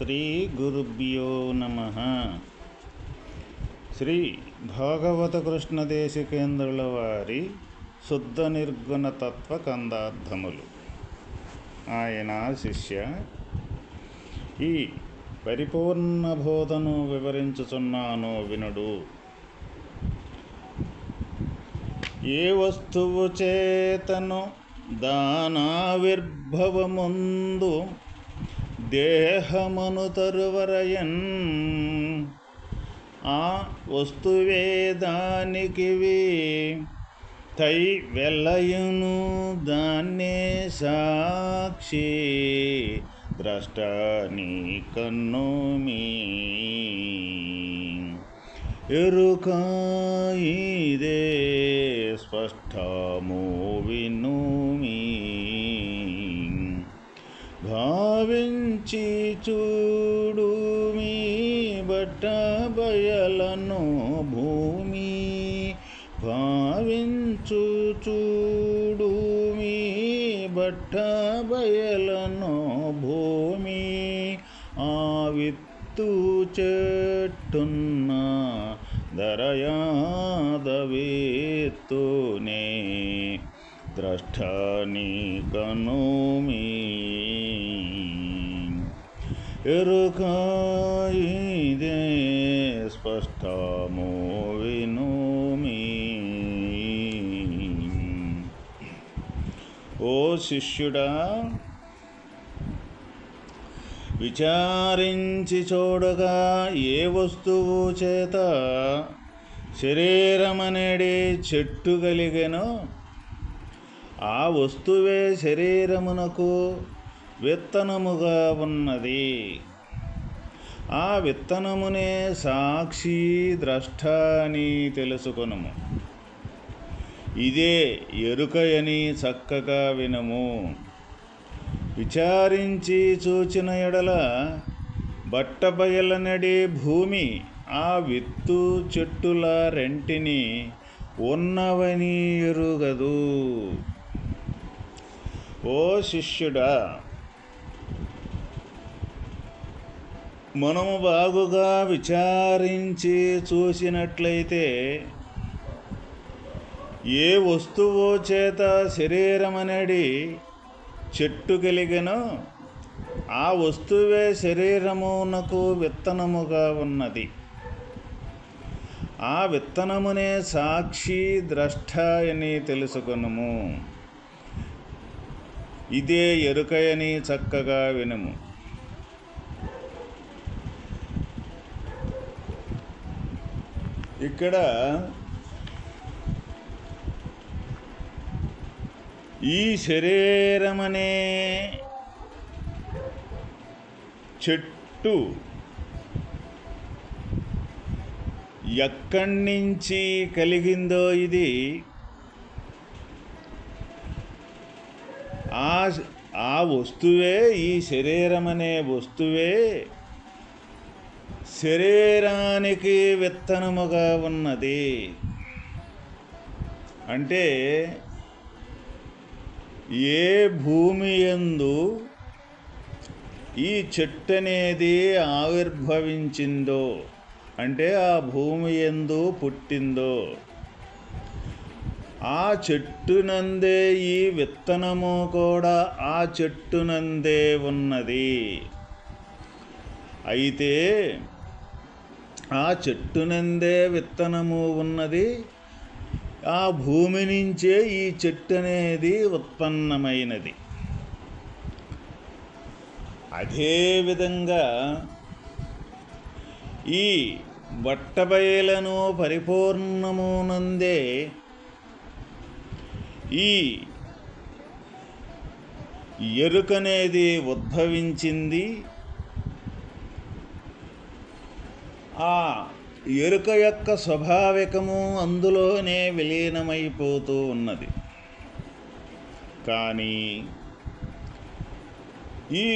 శ్రీ గురుభ్యో నమ. శ్రీ భాగవత కృష్ణ కృష్ణదేశికేంద్రుల వారి శుద్ధ నిర్గుణ తత్వ కందార్థములు. ఆయన శిష్య ఈ పరిపూర్ణ బోధను వివరించుచున్నాను వినుడు. ఏ వస్తువు చేతను దానావిర్భవముందు దేహమను తరువరయన్. ఆ వస్తువే దానికివి తై వెళ్ళయును దాన్నే సాక్షి. ద్రష్ట నీ కన్ను మీ. ఎరుకాయిదే ఇదే స్పష్టము విను భావించి చూడు మీ బట్ట బయలను భూమి. భావించు చూడు మీ బట్ట బయలను భూమి. ఆ విత్తు చెట్టున్న దరయాదవేత్తూనే ద్రష్టని కనుమీ ఎరుక ఇదే స్పష్టము వినుమి ఓ శిష్యుడా విచారించి చూడగా ఏ వస్తువు చేత శరీరమనేడి చెట్టు కలిగెనో? ఆ వస్తువే శరీరమునకు విత్తనముగా ఉన్నది. ఆ విత్తనమునే సాక్షి ద్రష్ట అని తెలుసుకొనుము. ఇదే ఎరుకయని చక్కగా వినము. విచారించి చూచిన ఎడల బట్టబయలనడే భూమి ఆ విత్తు చెట్టుల రెంటిని ఉన్నవని ఎరుగదు. ఓ శిష్యుడా మనము బాగుగా విచారించి చూసినట్లయితే ఏ వస్తువు చేత శరీరమనడి చెట్టు కలిగినో ఆ వస్తువే శరీరమునకు విత్తనముగా ఉన్నది. ఆ విత్తనమునే సాక్షి ద్రష్ట అని తెలుసుకొనుము. ఇదే ఎరుకయని చక్కగా వినుము. ఇక్కడ ఈ శరీరమనే చెట్టు ఎక్కడి నుంచి కలిగిందో ఇది ఆ ఆ వస్తువే ఈ శరీరం అనే వస్తువే శరీరానికి విత్తనముగా ఉన్నది. అంటే ఏ భూమి ఎందు ఈ చెట్టు అనేది ఆవిర్భవించిందో అంటే ఆ భూమి ఎందు పుట్టిందో ఆ చెట్టునందే ఈ విత్తనము కూడా ఆ చెట్టునందే ఉన్నది. అయితే ఆ చెట్టునందే విత్తనము ఉన్నది. ఆ భూమి నుంచే ఈ చెట్టు అనేది ఉత్పన్నమైనది అదేవిధంగా ఈ బట్టబయలను పరిపూర్ణమునందే ఈ ఎరుకనేది ఉద్భవించింది. ఆ ఎరుక యొక్క స్వాభావికము అందులోనే విలీనమైపోతూ ఉన్నది. కానీ ఈ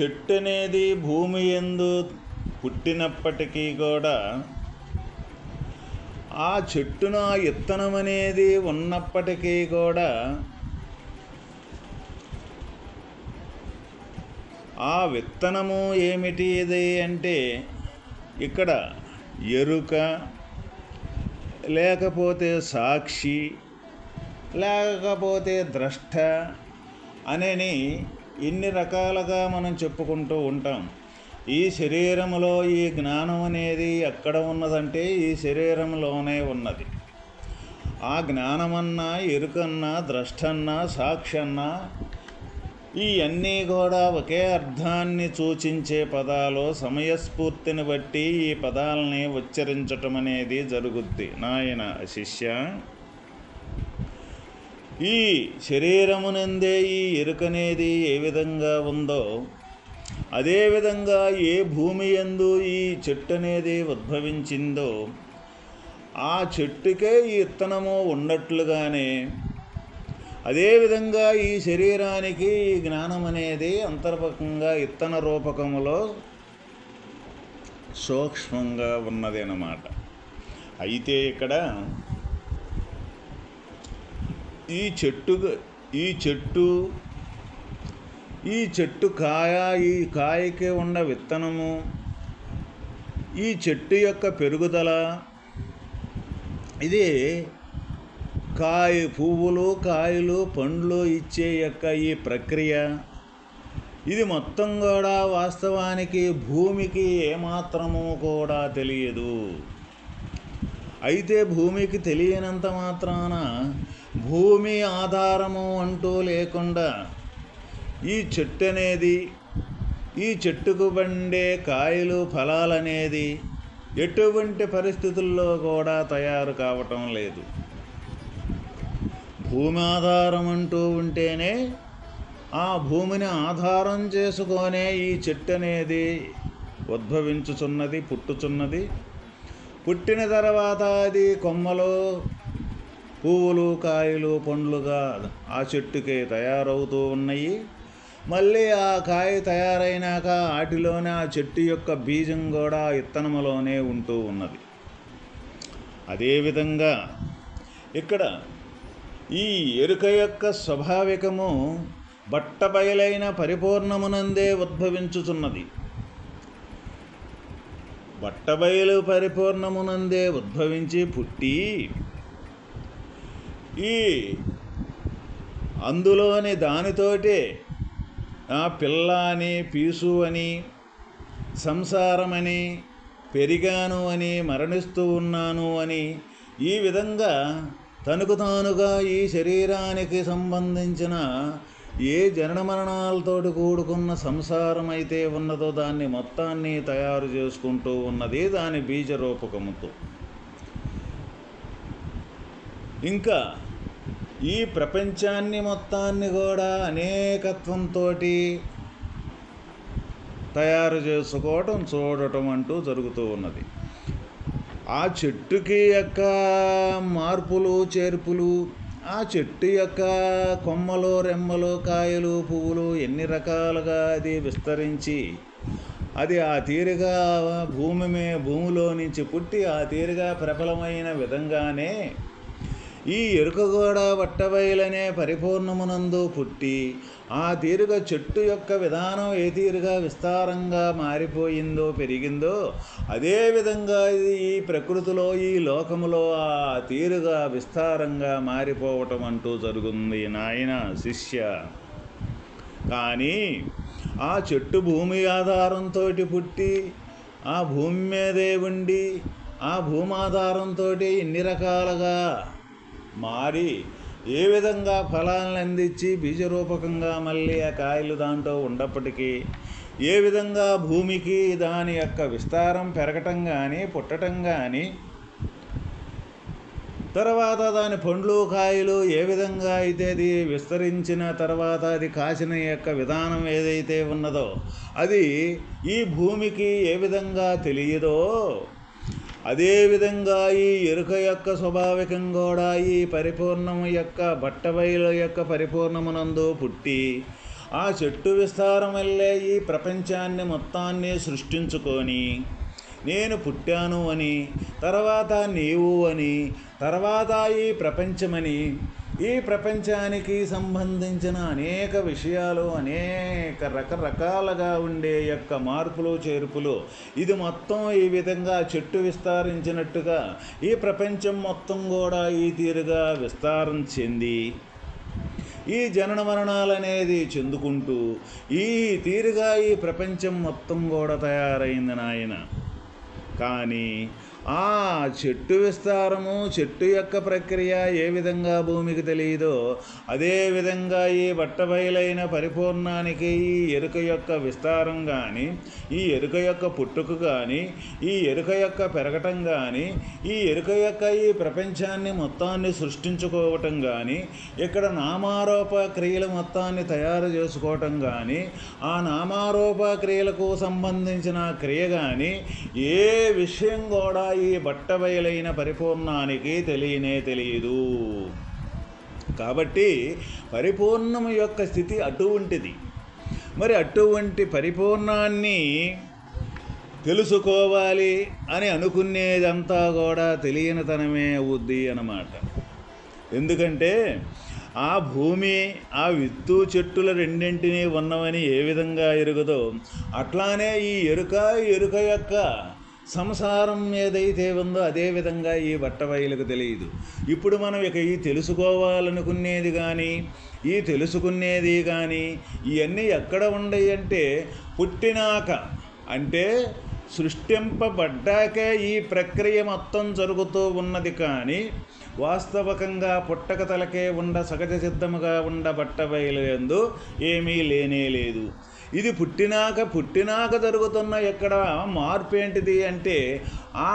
చెట్టు అనేది భూమి ఎందు పుట్టినప్పటికీ కూడా ఆ చెట్టున ఇత్తనం అనేది ఉన్నప్పటికీ కూడా ఆ విత్తనము ఏమిటి ఇది అంటే ఇక్కడ ఎరుక లేకపోతే సాక్షి లేకపోతే ద్రష్ట అనేని ఇన్ని రకాలుగా మనం చెప్పుకుంటూ ఉంటాం. ఈ శరీరంలో ఈ జ్ఞానం అనేది ఎక్కడ ఉన్నదంటే ఈ శరీరంలోనే ఉన్నది. ఆ జ్ఞానమన్నా ఎరుకన్నా ద్రష్టన్నా సాక్షన్నా ఈ అన్నీ కూడా ఒకే అర్థాన్ని సూచించే పదాలు సమయస్ఫూర్తిని బట్టి ఈ పదాలని ఉచ్చరించటం అనేది జరుగుద్ది. నాయన శిష్య ఈ శరీరమునందే ఈ ఎరుకనేది ఏ విధంగా ఉందో అదేవిధంగా ఏ భూమి ఎందు ఈ చెట్టు అనేది ఉద్భవించిందో ఆ చెట్టుకే ఈ ఇత్తనము ఉన్నట్లుగానే అదేవిధంగా ఈ శరీరానికి ఈ జ్ఞానం అనేది అంతర్ముఖంగా ఇత్తన రూపకములో సూక్ష్మంగా ఉన్నది అన్నమాట. అయితే ఇక్కడ ఈ చెట్టు ఈ చెట్టు ఈ చెట్టు కాయ ఈ కాయకి ఉన్న విత్తనము ఈ చెట్టు యొక్క పెరుగుదల ఇది కాయ పువ్వులు కాయలు పండ్లు ఇచ్చే యొక్క ఈ ప్రక్రియ. ఇది మొత్తం కూడా వాస్తవానికి భూమికి ఏమాత్రము కూడా తెలియదు. అయితే భూమికి తెలియనంత మాత్రాన భూమి ఆధారము అంటూ లేకుండా ఈ చెట్టు అనేది ఈ చెట్టుకు పండే కాయలు ఫలాలనేది ఎటువంటి పరిస్థితుల్లో కూడా తయారు కావటం లేదు. భూమి ఆధారం అంటూ ఉంటేనే ఆ భూమిని ఆధారం చేసుకొనే ఈ చెట్టు అనేది ఉద్భవించుచున్నది పుట్టుచున్నది. పుట్టిన తర్వాత అది కొమ్మలు పువ్వులు కాయలు పండ్లుగా ఆ చెట్టుకి తయారవుతూ ఉన్నాయి. మళ్ళీ ఆ కాయ తయారైనాక వాటిలోనే ఆ చెట్టు యొక్క బీజం కూడా ఇత్తనములోనే ఉంటూ ఉన్నది. అదేవిధంగా ఇక్కడ ఈ ఎరుక యొక్క స్వాభావికము బట్టబయలైన పరిపూర్ణమునందే ఉద్భవించుచున్నది. బట్టబయలు పరిపూర్ణమునందే ఉద్భవించి పుట్టి ఈ అందులోని దానితోటే ఆ పిల్ల అని పీసు అని సంసారమని పెరిగాను అని మరణిస్తూ ఉన్నాను అని ఈ విధంగా తనకు తానుగా ఈ శరీరానికి సంబంధించిన ఏ జనన మరణాలతోటి కూడుకున్న సంసారం అయితే ఉన్నదో దాన్ని మొత్తాన్ని తయారు చేసుకుంటూ ఉన్నది దాని బీజరూపకముతో. ఇంకా ఈ ప్రపంచాన్ని మొత్తాన్ని కూడా అనేకత్వంతో తయారు చేసుకోవటం చూడటం అంటూ జరుగుతూ ఉన్నది. ఆ చెట్టుకి యొక్క మార్పులు చేర్పులు ఆ చెట్టు యొక్క కొమ్మలు రెమ్మలు కాయలు పువ్వులు ఎన్ని రకాలుగా అది విస్తరించి అది ఆ తీరుగా భూమి మే భూమిలో నుంచి పుట్టి ఆ తీరుగా ప్రబలమైన విధంగానే ఈ ఎరుక కూడా వట్టబయలనే పరిపూర్ణమునందు పుట్టి ఆ తీరుగా చెట్టు యొక్క విధానం ఏ తీరుగా విస్తారంగా మారిపోయిందో పెరిగిందో అదేవిధంగా ఇది ఈ ప్రకృతిలో ఈ లోకములో ఆ తీరుగా విస్తారంగా మారిపోవటం అంటూ జరుగుతుంది నాయన శిష్య. కానీ ఆ చెట్టు భూమి ఆధారంతో పుట్టి ఆ భూమి మీదే ఉండి ఆ భూమాధారంతో ఇన్ని రకాలుగా మారి ఏ విధంగా ఫలాలను అందించి బీజరూపకంగా మళ్ళీ ఆ కాయలు దాంట్లో ఉండప్పటికీ ఏ విధంగా భూమికి దాని యొక్క విస్తారం పెరగటం కానీ పుట్టటం కానీ తర్వాత దాని పండ్లు కాయలు ఏ విధంగా అయితే అది విస్తరించిన తర్వాత అది కాసిన యొక్క విధానం ఏదైతే ఉన్నదో అది ఈ భూమికి ఏ విధంగా తెలియదో అదేవిధంగా ఈ ఎరుక యొక్క స్వాభావికం కూడా ఈ పరిపూర్ణము యొక్క బట్టబయల యొక్క పరిపూర్ణమునందు పుట్టి ఆ చెట్టు విస్తారం వెళ్ళే ఈ ప్రపంచాన్ని మొత్తాన్ని సృష్టించుకొని నేను పుట్టాను అని తర్వాత నీవు అని తర్వాత ఈ ప్రపంచమని ఈ ప్రపంచానికి సంబంధించిన అనేక విషయాలు అనేక రకరకాలుగా ఉండే యొక్క మార్పులు చేర్పులు. ఇది మొత్తం ఈ విధంగా చెట్టు విస్తరించినట్టుగా ఈ ప్రపంచం మొత్తం కూడా ఈ తీరుగా విస్తారం చెంది. ఈ జనన మరణాలనేది చెందుకుంటూ ఈ తీరుగా ఈ ప్రపంచం మొత్తం కూడా తయారైంది నాయన. కానీ ఆ చెట్టు విస్తారము చెట్టు యొక్క ప్రక్రియ ఏ విధంగా భూమికి తెలియదో అదే విధంగా ఈ బట్టబయలైన పరిపూర్ణానికి ఈ ఎరుక యొక్క విస్తారం కానీ ఈ ఎరుక యొక్క పుట్టుకు కానీ ఈ ఎరుక యొక్క పెరగటం కానీ ఈ ఎరుక యొక్క ఈ ప్రపంచాన్ని మొత్తాన్ని సృష్టించుకోవటం కానీ ఇక్కడ నామారోప క్రియల మొత్తాన్ని తయారు చేసుకోవటం కానీ ఆ నామారోప క్రియలకు సంబంధించిన క్రియ కానీ ఏ విషయం కూడా ఈ బట్టబయలైన పరిపూర్ణానికి తెలియనే తెలియదు. కాబట్టి పరిపూర్ణము యొక్క స్థితి అటువంటిది మరి అటువంటి పరిపూర్ణాన్ని తెలుసుకోవాలి అని అనుకునేదంతా కూడా తెలియనితనమే అవుద్ది అన్నమాట. ఎందుకంటే ఆ భూమి ఆ విత్తు చెట్టుల రెండింటినీ ఉన్నవని ఏ విధంగా ఎరుగదో అట్లానే ఈ ఎరుక ఎరుక యొక్క సంసారం ఏదైతే ఉందో అదే విధంగా ఈ బట్టబయలకు తెలియదు. ఇప్పుడు మనం ఇక ఈ తెలుసుకోవాలనుకునేది కానీ ఈ తెలుసుకునేది కానీ ఇవన్నీ ఎక్కడ ఉండయి అంటే పుట్టినాక. అంటే సృష్టింపబడ్డాకే ఈ ప్రక్రియ మొత్తం జరుగుతూ ఉన్నది కానీ వాస్తవకంగా పుట్టక తలకే ఉండ సహజ సిద్ధముగా ఉండ బట్టబయలందు ఏమీ లేనే లేదు. ఇది పుట్టినాక పుట్టినాక జరుగుతున్న ఎక్కడ మార్పు ఏంటిది అంటే ఆ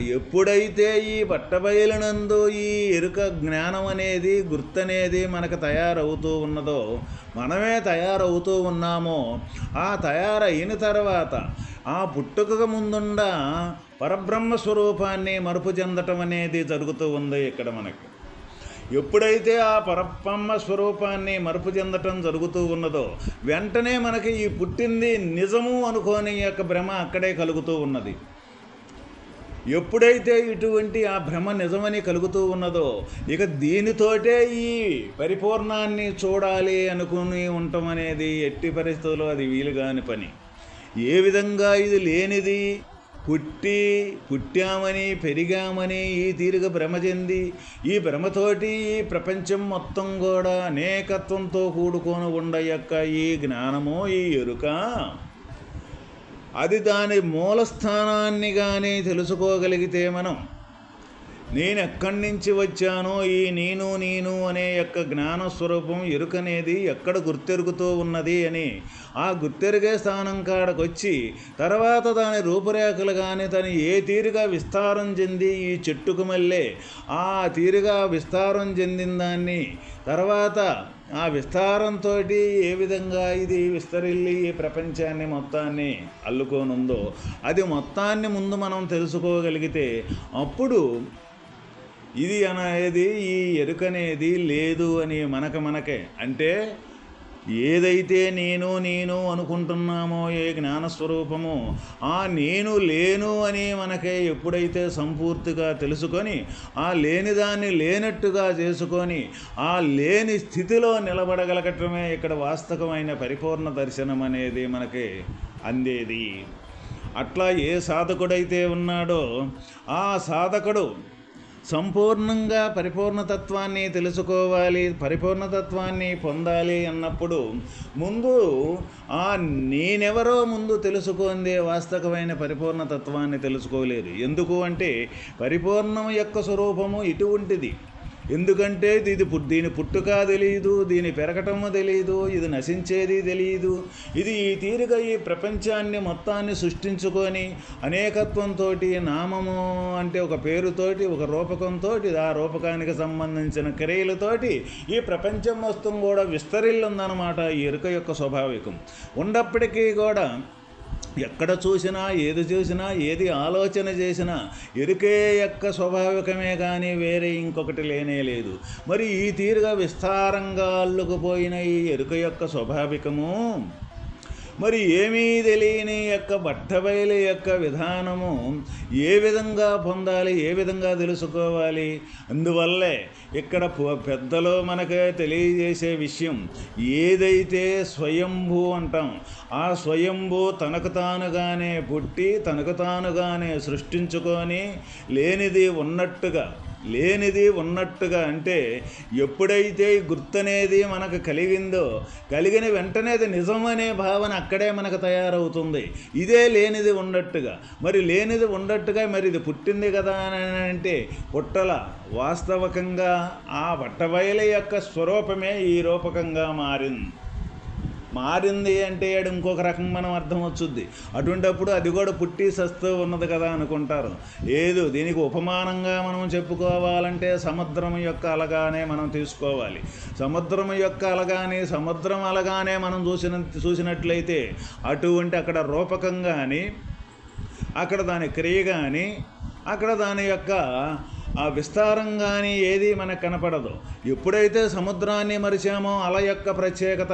ఎప్పుడైతే ఈ పట్టబయలునందు ఈ ఎరుక జ్ఞానం అనేది గుర్తనేది మనకు తయారవుతూ ఉన్నదో మనమే తయారవుతూ ఉన్నామో ఆ తయారైన తర్వాత ఆ పుట్టుకకు ముందుండ పరబ్రహ్మ స్వరూపాన్ని మరుపు చెందటం అనేది జరుగుతూ ఉంది ఇక్కడ మనకి. ఎప్పుడైతే ఆ పరబ్రహ్మ స్వరూపాన్ని మరుపు చెందటం జరుగుతూ ఉన్నదో వెంటనే మనకి ఈ పుట్టింది నిజము అనుకోని యొక్క భ్రమ అక్కడే కలుగుతూ ఉన్నది. ఎప్పుడైతే ఇటువంటి ఆ భ్రమ నిజమని కలుగుతూ ఉన్నదో ఇక దీనితోటే ఈ పరిపూర్ణాన్ని చూడాలి అనుకుని ఉండటం అనేది ఎట్టి పరిస్థితుల్లో అది వీలుగాని పని. ఏ విధంగా ఇది లేనిది పుట్టి పుట్టామని పెరిగామని ఈ తీరుగా భ్రమ చెంది ఈ భ్రమతోటి ఈ ప్రపంచం మొత్తం కూడా అనేకత్వంతో కూడుకొని ఉండ యొక్క ఈ జ్ఞానము ఈ ఎరుక. అది దాని మూలస్థానాన్ని కానీ తెలుసుకోగలిగితే మనం నేను ఎక్కడి నుంచి వచ్చానో ఈ నేను నేను అనే యొక్క జ్ఞాన స్వరూపం ఎరుకనేది ఎక్కడ గుర్తెరుగుతూ ఉన్నది అని ఆ గుర్తెరిగే స్థానం కాడకొచ్చి తర్వాత దాని రూపురేఖలు కానీ తను ఏ తీరుగా విస్తారం చెంది ఈ చెట్టుకు మళ్ళీ ఆ తీరుగా విస్తారం చెందిన దాన్ని తర్వాత ఆ విస్తారంతో ఏ విధంగా ఇది విస్తరిల్లి ఈ ప్రపంచాన్ని మొత్తాన్ని అల్లుకోనుందో అది మొత్తాన్ని ముందు మనం తెలుసుకోగలిగితే అప్పుడు ఇది అనేది ఈ ఎరుకనేది లేదు అని మనక మనకే. అంటే ఏదైతే నేను నేను అనుకుంటున్నామో ఏ జ్ఞానస్వరూపమో ఆ నేను లేను అని మనకే ఎప్పుడైతే సంపూర్తిగా తెలుసుకొని ఆ లేని దాన్ని లేనట్టుగా చేసుకొని ఆ లేని స్థితిలో నిలబడగలగటమే ఇక్కడ వాస్తవమైన పరిపూర్ణ దర్శనం అనేది మనకి అందేది. అట్లా ఏ సాధకుడైతే ఉన్నాడో ఆ సాధకుడు సంపూర్ణంగా పరిపూర్ణతత్వాన్ని తెలుసుకోవాలి పరిపూర్ణతత్వాన్ని పొందాలి అన్నప్పుడు ముందు ఆ నేనెవరో ముందు తెలుసుకుందే వాస్తవమైన పరిపూర్ణతత్వాన్ని తెలుసుకోలేదు. ఎందుకు అంటే పరిపూర్ణం యొక్క స్వరూపము ఇటువంటిది. ఎందుకంటే ఇది దీని పుట్టుక తెలియదు దీని పెరగటము తెలియదు ఇది నశించేది తెలియదు ఇది ఈ తీరుగా ఈ ప్రపంచాన్ని మొత్తాన్ని సృష్టించుకొని అనేకత్వంతో నామము అంటే ఒక పేరుతోటి ఒక రూపకంతో ఆ రూపకానికి సంబంధించిన క్రియలతోటి ఈ ప్రపంచం మొత్తం కూడా విస్తరిల్లుందనమాట ఈ ఎరుక యొక్క స్వాభావికం. ఉన్నప్పటికీ కూడా ఎక్కడ చూసినా ఏది చూసినా ఏది ఆలోచన చేసినా ఎరుకే యొక్క స్వాభావికమే కానీ వేరే ఇంకొకటి లేనే లేదు. మరి ఈ తీరుగా విస్తారంగా అల్లుకుపోయిన ఈ ఎరుక యొక్క స్వాభావికము మరి ఏమీ తెలియని యొక్క బట్టబయలు యొక్క విధానము ఏ విధంగా పొందాలి ఏ విధంగా తెలుసుకోవాలి? అందువల్లే ఇక్కడ పెద్దలు మనకు తెలియజేసే విషయం ఏదైతే స్వయంభూ అంటాం ఆ స్వయంభూ తనకు తానుగానే పుట్టి తనకు తానుగానే సృష్టించుకొని లేనిది ఉన్నట్టుగా లేనిది ఉన్నట్టుగా అంటే ఎప్పుడైతే ఈ గుర్తనేది మనకు కలిగిందో కలిగిన వెంటనే అది నిజమనే భావన అక్కడే మనకు తయారవుతుంది. ఇదే లేనిది ఉన్నట్టుగా. మరి లేనిది ఉన్నట్టుగా మరి ఇది పుట్టింది కదా అని అంటే పుట్టల వాస్తవకంగా ఆ బట్టబయల యొక్క స్వరూపమే ఈ రూపకంగా మారింది. మారింది అంటే ఇంకొక రకం మనం అర్థం వచ్చుద్ది. అటువంటప్పుడు అది కూడా పుట్టి సస్తూ ఉన్నది కదా అనుకుంటారు. ఏదో దీనికి ఉపమానంగా మనం చెప్పుకోవాలంటే సముద్రం యొక్క అలగానే మనం తీసుకోవాలి. సముద్రం యొక్క అలగాని సముద్రం అలగానే మనం చూసిన చూసినట్లయితే అటువంటి అక్కడ రూపకం కానీ అక్కడ దాని క్రియ కానీ అక్కడ దాని యొక్క ఆ విస్తారంగాని ఏది మనకు కనపడదు. ఎప్పుడైతే సముద్రాన్ని మరిచామో అల యొక్క ప్రత్యేకత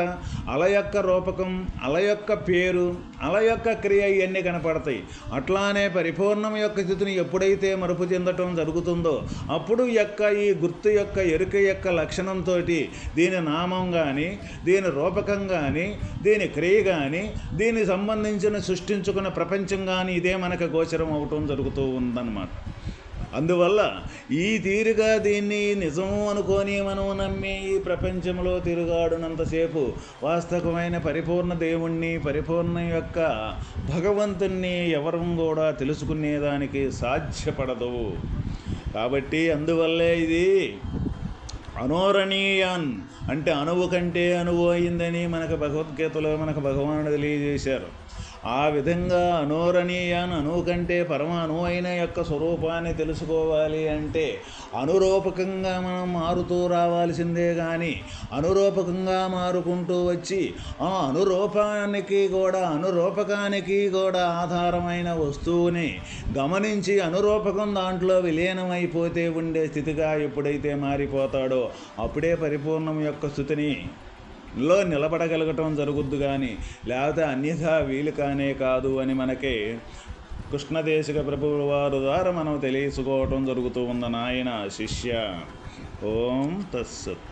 అల యొక్క రూపకం అల యొక్క పేరు అల యొక్క క్రియ ఇవన్నీ కనపడతాయి. అట్లానే పరిపూర్ణం యొక్క స్థితిని ఎప్పుడైతే మరుపు చెందటం జరుగుతుందో అప్పుడు యొక్క ఈ గుర్తు యొక్క ఎరుక యొక్క లక్షణంతో దీని నామం కానీ దీని రూపకం కానీ దీని క్రియ కానీ దీనికి సంబంధించిన సృష్టించుకున్న ప్రపంచం కానీ ఇదే మనకు గోచరం అవటం జరుగుతూ ఉందన్నమాట. అందువల్ల ఈ తీరుగా దీన్ని నిజము అనుకొని మనం నమ్మి ఈ ప్రపంచంలో తిరుగాడునంతసేపు వాస్తవమైన పరిపూర్ణ దేవుణ్ణి పరిపూర్ణ యొక్క భగవంతుణ్ణి ఎవరం కూడా తెలుసుకునేదానికి సాధ్యపడదు. కాబట్టి అందువల్లే ఇది అనోరణీయాన్ అంటే అణువు కంటే అణువు అయిందని మనకు భగవద్గీతలో మనకు భగవానుడు తెలియజేశారు. ఆ విధంగా అనోరణీయాన్ అణువు కంటే పరమ అయిన యొక్క స్వరూపాన్ని తెలుసుకోవాలి అంటే అనురూపకంగా మనం మారుతూ రావాల్సిందే కానీ అనురూపకంగా మారుకుంటూ వచ్చి ఆ అనురూపానికి కూడా అనురూపకానికి కూడా ఆధారమైన వస్తువుని గమనించి అనురూపకం దాంట్లో విలీనమైపోతే ఉండే స్థితిగా ఎప్పుడైతే మారిపోతాడో అప్పుడే పరిపూర్ణం యొక్క స్థితిని లో నిలబడగలగటం జరుగుద్దు కానీ లేకపోతే అన్యథా వీలు కానే కాదు అని మనకి కృష్ణదేశిక ప్రభువుల వారు ద్వారా మనం తెలియసుకోవటం జరుగుతూ ఉంది నాయన శిష్య. ఓం తస్సత్